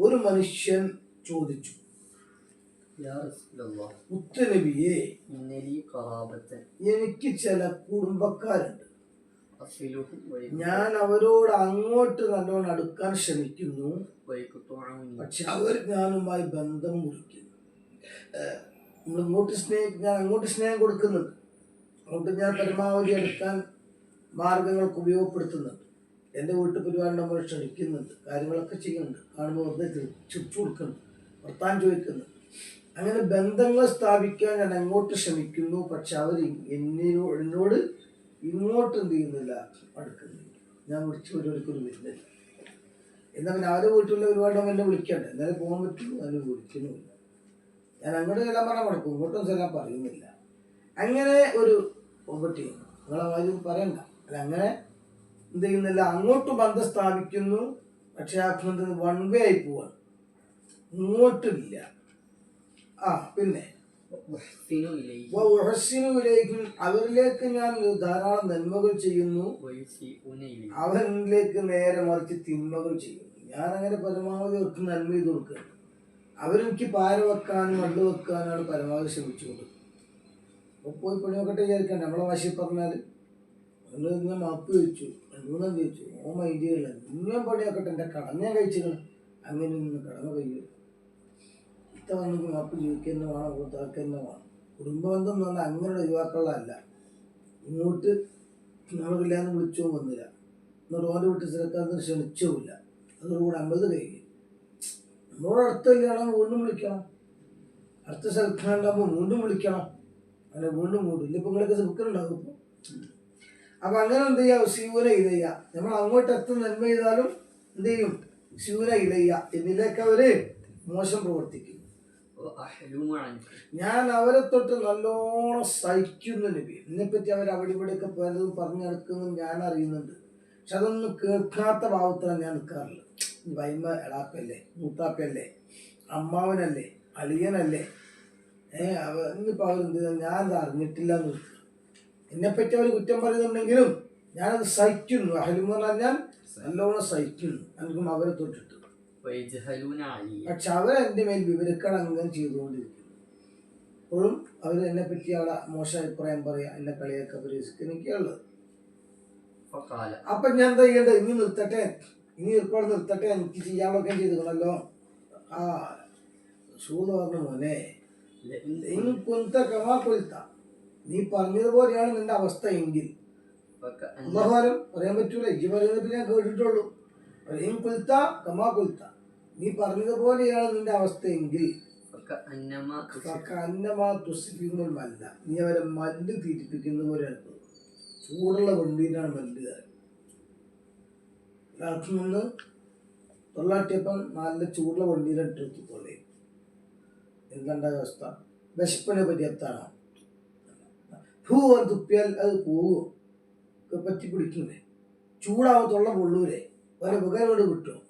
ഒരു മനുഷ്യൻ ചോദിച്ചു മുത്തനബിയെ എനിക്ക് ചില കുടുംബക്കാരുണ്ട്. ഞാൻ അവരോട് അങ്ങോട്ട് നല്ലോണം അടുക്കാൻ ശ്രമിക്കുന്നു. പക്ഷെ അവർ ഞാനുമായി ബന്ധം മുറിക്കുന്നു. നമ്മൾ ഇങ്ങോട്ട് സ്നേഹം ഞാൻ അങ്ങോട്ട് സ്നേഹം കൊടുക്കുന്നുണ്ട്. അതുകൊണ്ട് ഞാൻ പരമാവധി അടുക്കാൻ മാർഗങ്ങൾക്ക് ഉപയോഗപ്പെടുത്തുന്നുണ്ട്. എന്റെ വീട്ടു പരിപാലനം നമ്മൾ ക്ഷണിക്കുന്നുണ്ട് കാര്യങ്ങളൊക്കെ ചെയ്യുന്നുണ്ട് കാണുമ്പോൾ വെറുതെ ചുറ്റു കൊടുക്കുന്നുണ്ട് വർത്താൻ ചോദിക്കുന്നുണ്ട്. അങ്ങനെ ബന്ധങ്ങൾ സ്ഥാപിക്കാൻ ഞാൻ അങ്ങോട്ട് ശ്രമിക്കുന്നു പക്ഷെ അവർ എന്നോട് എന്നോട് ഇങ്ങോട്ട് എന്ത് ചെയ്യുന്നില്ല അടുക്കുന്നില്ല. ഞാൻ വിളിച്ച് പരിപാടിക്കൊരു വരുന്നില്ല. എന്നാൽ പിന്നെ അവരെ വീട്ടിലുള്ള ഒരുപാട് എന്നെ വിളിക്കണ്ട. എന്നാലും പോകാൻ പറ്റുള്ളൂ അതിന് വിളിക്കുന്നുമില്ല. ഞാൻ അങ്ങോട്ട് ചെല്ലാൻ പറഞ്ഞാൽ മടക്കും ഇങ്ങോട്ടും ചെല്ലാൻ പറയുന്നില്ല. അങ്ങനെ ഒരു ഒപ്പട്ടി നിങ്ങളെ കാര്യം പറയണ്ട. അല്ല അങ്ങനെ എന്ത് ചെയ്യുന്നില്ല അങ്ങോട്ട് ബന്ധം സ്ഥാപിക്കുന്നു പക്ഷെ ആ വൺ വേ ആയി പോവാണ്. ഇങ്ങോട്ടില്ല. ആ പിന്നെ. അവരിലേക്ക് ഞാൻ ധാരാളം നന്മകൾ ചെയ്യുന്നു. അവരിലേക്ക് നേരെ മറിച്ച് തിന്മകൾ ചെയ്യുന്നു. ഞാൻ അങ്ങനെ പരമാവധി അവർക്ക് നന്മ ചെയ്ത് കൊടുക്കുകയാണ്. അവരെനിക്ക് പാര വെക്കാനും മണ്ണ് വെക്കാനാണ് പരമാവധി ശ്രമിച്ചു കൊടുക്കുന്നത് അപ്പോൾ പോയി പണി നോക്കട്ടെ വിചാരിക്കണ്ട നമ്മളെ വാശി പറഞ്ഞാൽ നമ്മൾ ഞാൻ മാപ്പ് ചോദിച്ചു രണ്ടുമൂന്നും ചോദിച്ചു ഓ മൈഡിയല്ല ചെയ്യില്ല പടിയാക്കട്ടെ എന്റെ ഞാൻ കഴിച്ചിക്കണം അങ്ങനെ നിന്ന് കടമ കഴിയും ഇത്ത വന്നെങ്കിൽ മാപ്പ് ചോദിക്കുക തന്നെ വേണം കൂത്താക്കുക തന്നെ വേണം. കുടുംബബന്ധം എന്ന് പറഞ്ഞാൽ അങ്ങനെയുള്ള യുവാക്കളല്ല. ഇങ്ങോട്ട് നമ്മൾ കല്യാണം വിളിച്ചോ വന്നില്ല. എന്നിട്ട് ഓന്റെ വീട്ടിൽ സ്ഥലക്കാർക്ക് ക്ഷണിച്ചുമില്ല അതോടുകൂടി അമ്പത് കഴിഞ്ഞു. നമ്മളോട് അടുത്ത കല്യാണം വീണ്ടും വിളിക്കണം. അടുത്ത സ്ഥലത്താണ്ടാകുമ്പോൾ വീണ്ടും വിളിക്കണം. അങ്ങനെ വീണ്ടും വീണ്ടും. ഇല്ല നിങ്ങളൊക്കെ നിങ്ങളൊക്കെ ഉണ്ടാകും ഇപ്പോൾ അപ്പം അങ്ങനെ എന്ത് ചെയ്യുക ശിവന ഇതയ്യ നമ്മൾ അങ്ങോട്ട് എത്ര നന്മ ചെയ്താലും എന്ത് ചെയ്യും? ശിവന ഇതയ്യ എന്നിലേക്ക് അവർ മോശം പ്രവർത്തിക്കും. ഞാൻ അവരെ തൊട്ട് നല്ലോണം സഹിക്കുന്നു നബി. പറ്റി അവർ അവിടെ ഇവിടെയൊക്കെ പലതും പറഞ്ഞു നടക്കുന്നു ഞാൻ അറിയുന്നുണ്ട്. പക്ഷെ അതൊന്നും കേൾക്കാത്ത ഭാവത്തിലാണ് ഞാൻ നിൽക്കാറില്ല വൈമ എളാപ്പല്ലേ മൂത്താപ്പല്ലേ അമ്മാവനല്ലേ അളിയനല്ലേ? ഏഹ് അവ ഇന്നിപ്പോൾ അവരെന്ത് ഞാൻ അത് അറിഞ്ഞിട്ടില്ല എന്ന് എന്നെപ്പറ്റി അവർ കുറ്റം പറയുന്നുണ്ടെങ്കിലും ഞാനത് സഹിക്കുന്നു അഹലിമെന്ന് പറഞ്ഞാൽ ഞാൻ നല്ലോണം സഹിക്കുന്നു എനിക്കും അവരെ തൊട്ടിട്ട്. പക്ഷെ അവരെന്റെ മേൽ വിവരക്കേട് അങ്ങനെ ചെയ്തുകൊണ്ടിരിക്കുന്നു. ഇപ്പോഴും അവർ എന്നെ പറ്റി അവിടെ മോശം അഭിപ്രായം പറയാ എന്നെ കളിയൊക്കെ പരിഹസിക്കുന്നൊക്കെയുള്ളത് അപ്പൊ ഞാൻ എന്താ ചെയ്യേണ്ടത്? ഇനി നിർത്തട്ടെ. ഇനി ഏർപ്പാട് നിർത്തട്ടെ. എനിക്ക് ചെയ്യാനൊക്കെ ചെയ്തിരുന്നല്ലോ ആ സൂത പറഞ്ഞു മോനെ. ഇനി കുന്ത കമാ കൊലുത്ത നീ പറഞ്ഞതുപോലെയാണ് നിന്റെ അവസ്ഥ എങ്കിൽ. അള്ളാഹാരം പറയാൻ പറ്റൂല. ഇജ്ജ് പറയുന്നത് ഞാൻ കേട്ടിട്ടുള്ളൂ. പറയും കുൽത്ത കമാ കുൽത്ത നീ പറഞ്ഞതുപോലെയാണ് നിന്റെ അവസ്ഥ എങ്കിൽ. അന്നമാ തുസിപ്പിക്കുന്ന മല്ല നീ അവരെ മല്ല് തീറ്റിപ്പിക്കുന്ന പോലെയാണ്. ചൂടുള്ള വണ്ടീനാണ് മല്ല് നിന്ന് തൊള്ളാട്ടിയപ്പം നല്ല ചൂടുള്ള വണ്ടീനെ ഇട്ടെടുത്തോളേ എന്താണ്ട അവസ്ഥ? വിശപ്പിനെ പറ്റി എത്താണോ ഭൂ എന്ന് തുപ്പിയാൽ അത് പോകും ഒക്കെ പറ്റി പിടിക്കൂലേ ചൂടാവും തൊള്ള പൊള്ളൂരേ വരെ ഉപകാരോട് കിട്ടും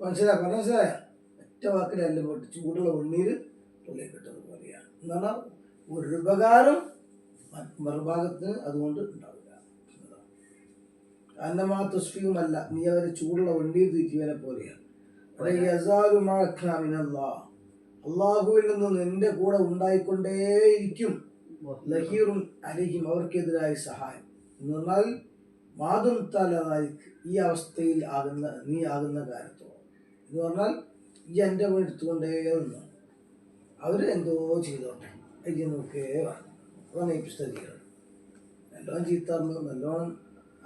മനസ്സിലായ മനസ്സിലായ? ഒറ്റ വാക്കിലല്ല പോയിട്ട് ചൂടുള്ള ഉണ്ണീര് തൊള്ളിൽ കിട്ടുന്നത് പോലെയാണ്. എന്നാണ് ഒരു ഉപകാരം മറുഭാഗത്തിന് അതുകൊണ്ട് ഉണ്ടാവില്ല അന്നമാ തുസ്ഫിയുമല്ല നീ അവരെ ചൂടുള്ള ഉണ്ണീർ തീറ്റിയവനെ പോലെയാണ്. അള്ളാഹുവിൽ നിന്ന് നിന്റെ കൂടെ ഉണ്ടായിക്കൊണ്ടേയിരിക്കും. ലഹീറും അലിഹിം അവർക്കെതിരായി സഹായം. എന്ന് പറഞ്ഞാൽ മാതും തലതായിക്ക് ഈ അവസ്ഥയിൽ ആകുന്ന നീ ആകുന്ന കാലത്തോളം എന്ന് പറഞ്ഞാൽ ഈ എന്റെ വീട് എടുത്തുകൊണ്ടേ നിന്നു അവർ എന്തോ ചെയ്തോട്ടെ. അയ്യ നോക്കേ അതാണ് ഈ പുസ്തകം നല്ലോണം ചീത്തറിഞ്ഞു നല്ലോണം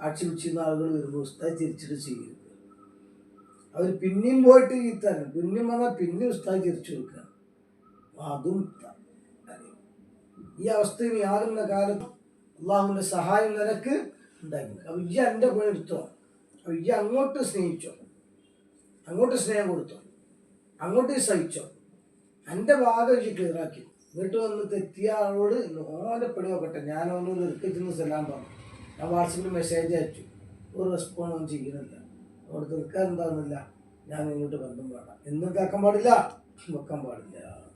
ആക്ഷേപിച്ചിരുന്ന ആളുകൾ വരുമ്പോൾ ഉസ്താദ് ചിരിച്ചിട്ട് ചെയ്യരുത് അവർ പിന്നെയും പോയിട്ട് ചീത്തറിഞ്ഞു പിന്നെയും വന്നാൽ പിന്നെ ഉസ്താദ് ചിരിച്ചു കൊടുക്കുക അതും ഈ അവസ്ഥയിൽ ആകുന്ന കാലത്ത് അള്ളാഹുവിന്റെ സഹായം നിനക്ക് ഉണ്ടാക്കി അപ്പൊ ഈ എന്റെ പണി എടുത്തോ? അപ്പൊ ഈ അങ്ങോട്ട് സ്നേഹിച്ചോ? അങ്ങോട്ട് സ്നേഹം കൊടുത്തോ? അങ്ങോട്ട് സഹിച്ചോ? എന്റെ ഭാഗം ഈ ക്ലിയറാക്കി വീട്ടിൽ വന്ന് തെറ്റിയ ആളോട് പണി നോക്കട്ടെ. ഞാൻ അവനോട് ഇറക്കി ചെന്ന് സെല്ലാൻ പറഞ്ഞു. ഞാൻ വാട്സപ്പിൽ മെസ്സേജ് അയച്ചു. ഒരു റെസ്പോണ്ട് ഒന്നും ചെയ്യുന്നില്ല അവിടെ തീർക്കാൻ എന്താകുന്നില്ല ഞാൻ ഇങ്ങോട്ട് ബന്ധം പാടാം എന്നും കേൾക്കാൻ പാടില്ല. വെക്കാൻ പാടില്ല.